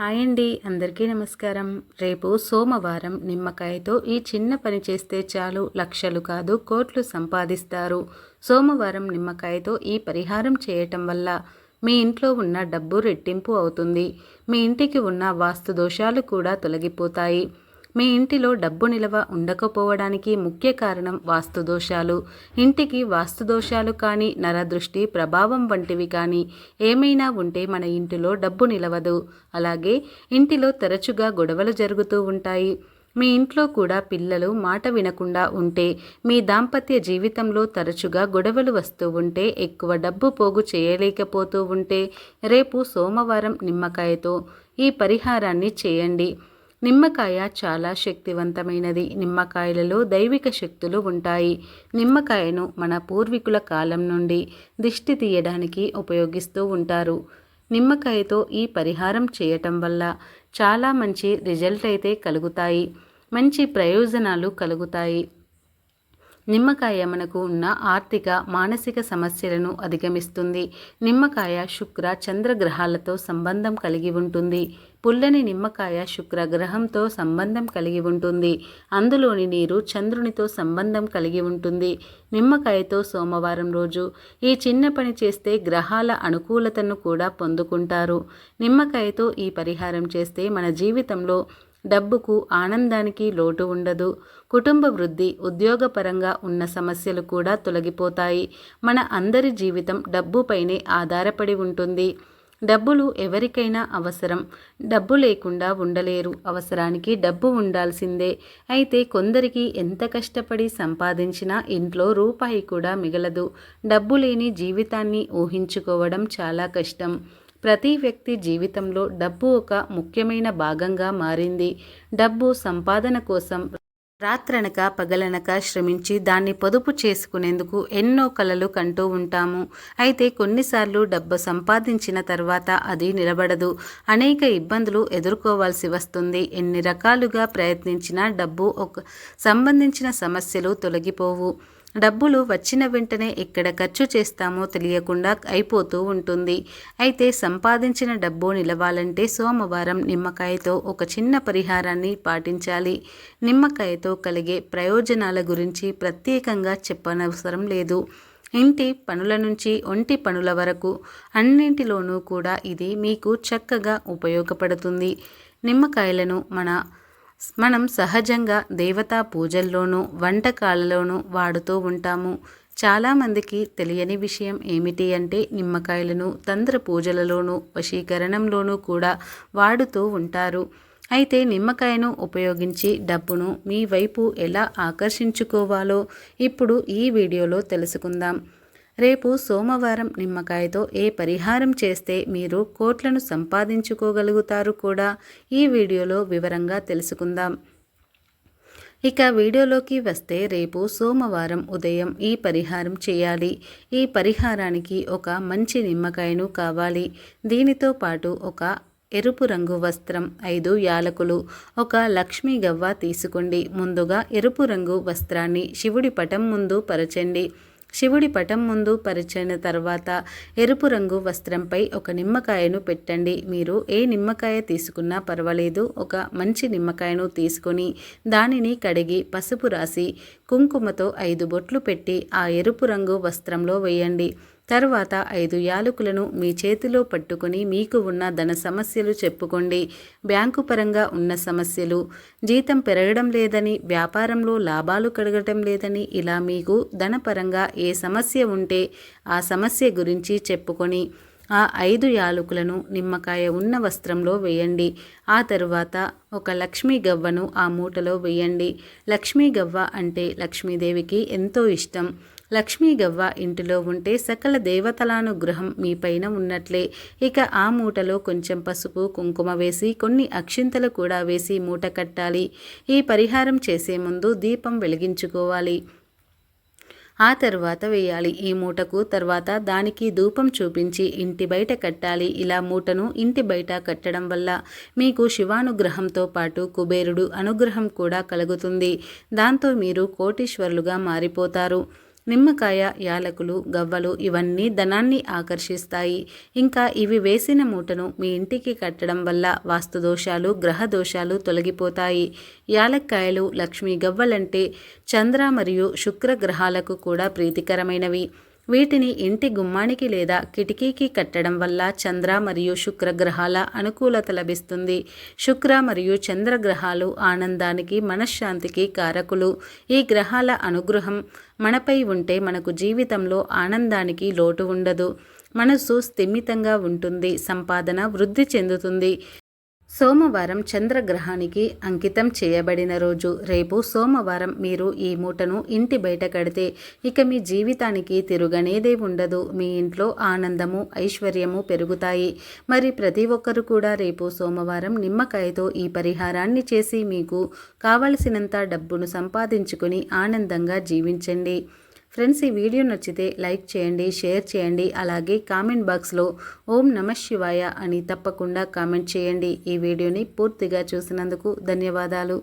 Hi అండి అందరికీ నమస్కారం. రేపు సోమవారం నిమ్మకాయతో ఈ చిన్న పని చేస్తే చాలు లక్షలు కాదు కోట్లు సంపాదిస్తారు. సోమవారం నిమ్మకాయతో ఈ పరిహారం చేయటం వల్ల మీ ఇంట్లో ఉన్న డబ్బు రెట్టింపు అవుతుంది. మీ ఇంటికి ఉన్న వాస్తు దోషాలు కూడా తొలగిపోతాయి. మీ ఇంటిలో డబ్బు నిలవ ఉండకపోవడానికి ముఖ్య కారణం వాస్తు దోషాలు ఇంటికి వాస్తు దోషాలు కానీ నరదృష్టి ప్రభావం వంటివి కానీ ఏమైనా ఉంటే మన ఇంటిలో డబ్బు నిలవదు. అలాగే ఇంటిలో తరచుగా గొడవలు జరుగుతూ ఉంటాయి. మీ ఇంట్లో కూడా పిల్లలు మాట వినకుండా ఉంటే మీ దాంపత్య జీవితంలో తరచుగా గొడవలు వస్తూ ఉంటే ఎక్కువ డబ్బు పోగు చేయలేకపోతూ ఉంటే రేపు సోమవారం నిమ్మకాయతో ఈ పరిహారాన్ని చేయండి. నిమ్మకాయ చాలా శక్తివంతమైనది. నిమ్మకాయలలో దైవిక శక్తులు ఉంటాయి. నిమ్మకాయను మన పూర్వీకుల కాలం నుండి దిష్టి తీయడానికి ఉపయోగిస్తూ ఉంటారు. నిమ్మకాయతో ఈ పరిహారం చేయటం వల్ల చాలా మంచి రిజల్ట్ అయితే కలుగుతాయి. మంచి ప్రయోజనాలు కలుగుతాయి. నిమ్మకాయ మనకు ఉన్న ఆర్థిక మానసిక సమస్యలను అధిగమిస్తుంది. నిమ్మకాయ శుక్ర చంద్రగ్రహాలతో సంబంధం కలిగి ఉంటుంది. పుల్లని నిమ్మకాయ శుక్ర గ్రహంతో సంబంధం కలిగి ఉంటుంది. అందులోని నీరు చంద్రునితో సంబంధం కలిగి ఉంటుంది. నిమ్మకాయతో సోమవారం రోజు ఈ చిన్న పని చేస్తే గ్రహాల అనుకూలతను కూడా పొందుకుంటారు. నిమ్మకాయతో ఈ పరిహారం చేస్తే మన జీవితంలో డబ్బుకు ఆనందానికి లోటు ఉండదు. కుటుంబ వృద్ధి ఉద్యోగపరంగా ఉన్న సమస్యలు కూడా తొలగిపోతాయి. మన అందరి జీవితం డబ్బుపైనే ఆధారపడి ఉంటుంది. డబ్బులు ఎవరికైనా అవసరం. డబ్బు లేకుండా ఉండలేరు. అవసరానికి డబ్బు ఉండాల్సిందే. అయితే కొందరికి ఎంత కష్టపడి సంపాదించినా ఇంట్లో రూపాయి కూడా మిగలదు. డబ్బు లేని జీవితాన్ని ఊహించుకోవడం చాలా కష్టం. ప్రతి వ్యక్తి జీవితంలో డబ్బు ఒక ముఖ్యమైన భాగంగా మారింది. డబ్బు సంపాదన కోసం రాత్రనక పగలనక శ్రమించి దాన్ని పొదుపు చేసుకునేందుకు ఎన్నో కలలు కంటూ ఉంటాము. అయితే కొన్నిసార్లు డబ్బు సంపాదించిన తర్వాత అది నిలబడదు. అనేక ఇబ్బందులు ఎదుర్కోవాల్సి వస్తుంది. ఎన్ని రకాలుగా ప్రయత్నించినా డబ్బు ఒక సంబంధించిన సమస్యలు తొలగిపోవు. డబ్బులు వచ్చిన వెంటనే ఎక్కడ ఖర్చు చేస్తామో తెలియకుండా అయిపోతూ ఉంటుంది. అయితే సంపాదించిన డబ్బు నిలవాలంటే సోమవారం నిమ్మకాయతో ఒక చిన్న పరిహారాన్ని పాటించాలి. నిమ్మకాయతో కలిగే ప్రయోజనాల గురించి ప్రత్యేకంగా చెప్పనవసరం లేదు. ఇంటి పనుల నుంచి ఒంటి పనుల వరకు అన్నింటిలోనూ కూడా ఇది మీకు చక్కగా ఉపయోగపడుతుంది. నిమ్మకాయలను మన మనం సహజంగా దేవతా పూజల్లోనూ వంటకాలలోనూ వాడుతూ ఉంటాము. చాలామందికి తెలియని విషయం ఏమిటి అంటే నిమ్మకాయలను తంత్ర పూజలలోనూ వశీకరణంలోనూ కూడా వాడుతూ ఉంటారు. అయితే నిమ్మకాయను ఉపయోగించి డబ్బును మీ వైపు ఎలా ఆకర్షించుకోవాలో ఇప్పుడు ఈ వీడియోలో తెలుసుకుందాం. రేపు సోమవారం నిమ్మకాయతో ఏ పరిహారం చేస్తే మీరు కోట్లను సంపాదించుకోగలుగుతారు కూడా ఈ వీడియోలో వివరంగా తెలుసుకుందాం. ఇక వీడియోలోకి వస్తే రేపు సోమవారం ఉదయం ఈ పరిహారం చేయాలి. ఈ పరిహారానికి ఒక మంచి నిమ్మకాయను కావాలి. దీనితో పాటు ఒక ఎరుపు రంగు వస్త్రం ఐదు యాలకులు ఒక లక్ష్మీ గవ్వ తీసుకోండి. ముందుగా ఎరుపు రంగు వస్త్రాన్ని శివుడి పటం ముందు పరచండి. శివుడి పటం ముందు పరిచయం తర్వాత ఎరుపు రంగు వస్త్రంపై ఒక నిమ్మకాయను పెట్టండి. మీరు ఏ నిమ్మకాయ తీసుకున్నా పర్వాలేదు. ఒక మంచి నిమ్మకాయను తీసుకొని దానిని కడిగి పసుపు రాసి కుంకుమతో ఐదు బొట్లు పెట్టి ఆ ఎరుపు రంగు వస్త్రంలో వేయండి. తర్వాత ఐదు యాలకులను మీ చేతిలో పట్టుకుని మీకు ఉన్న ధన సమస్యలు చెప్పుకోండి. బ్యాంకు పరంగా ఉన్న సమస్యలు జీతం పెరగడం లేదని వ్యాపారంలో లాభాలు కడగటం లేదని ఇలా మీకు ధనపరంగా ఏ సమస్య ఉంటే ఆ సమస్య గురించి చెప్పుకొని ఆ ఐదు యాలకులను నిమ్మకాయ ఉన్న వస్త్రంలో వేయండి. ఆ తరువాత ఒక లక్ష్మీ గవ్వను ఆ మూటలో వేయండి. లక్ష్మీ గవ్వ అంటే లక్ష్మీదేవికి ఎంతో ఇష్టం. లక్ష్మీ గవ్వ ఇంటిలో ఉంటే సకల దేవతలానుగ్రహం మీపైన ఉన్నట్లే. ఇక ఆ మూటలో కొంచెం పసుపు కుంకుమ వేసి కొన్ని అక్షింతలు కూడా వేసి మూట కట్టాలి. ఈ పరిహారం చేసే ముందు దీపం వెలిగించుకోవాలి. ఆ తర్వాత వేయాలి. ఈ మూటకు తర్వాత దానికి ధూపం చూపించి ఇంటి బయట కట్టాలి. ఇలా మూటను ఇంటి బయట కట్టడం వల్ల మీకు శివానుగ్రహంతో పాటు కుబేరుడు అనుగ్రహం కూడా కలుగుతుంది. దాంతో మీరు కోటీశ్వరులుగా మారిపోతారు. నిమ్మకాయ యాలకులు గవ్వలు ఇవన్నీ ధనాన్ని ఆకర్షిస్తాయి. ఇంకా ఇవి వేసిన మూటను మీ ఇంటికి కట్టడం వల్ల వాస్తు దోషాలు గ్రహ దోషాలు తొలగిపోతాయి. యాలక్కాయలు లక్ష్మీ గవ్వలంటే చంద్ర మరియు శుక్ర గ్రహాలకు కూడా ప్రీతికరమైనవి. వీటిని ఇంటి గుమ్మానికి లేదా కిటికీకి కట్టడం వల్ల చంద్ర మరియు శుక్ర గ్రహాల అనుకూలత లభిస్తుంది. శుక్ర మరియు చంద్ర గ్రహాలు ఆనందానికి మనశ్శాంతికి కారకులు. ఈ గ్రహాల అనుగ్రహం మనపై ఉంటే మనకు జీవితంలో ఆనందానికి లోటు ఉండదు. మనసు స్థిమితంగా ఉంటుంది సంపాదన వృద్ధి చెందుతుంది. సోమవారం చంద్రగ్రహానికి అంకితం చేయబడిన రోజు రేపు సోమవారం మీరు ఈ మూటను ఇంటి బయట కడితే ఇక మీ జీవితానికి తిరుగనేదే ఉండదు. మీ ఇంట్లో ఆనందము ఐశ్వర్యము పెరుగుతాయి. మరి ప్రతి ఒక్కరు కూడా రేపు సోమవారం నిమ్మకాయతో ఈ పరిహారాన్ని చేసి మీకు కావలసినంత డబ్బును సంపాదించుకుని ఆనందంగా జీవించండి. ఫ్రెండ్స్ ఈ వీడియో నచ్చితే లైక్ చేయండి షేర్ చేయండి అలాగే కామెంట్ బాక్స్లో ఓం నమ శివాయ అని తప్పకుండా కామెంట్ చేయండి. ఈ వీడియోని పూర్తిగా చూసినందుకు ధన్యవాదాలు.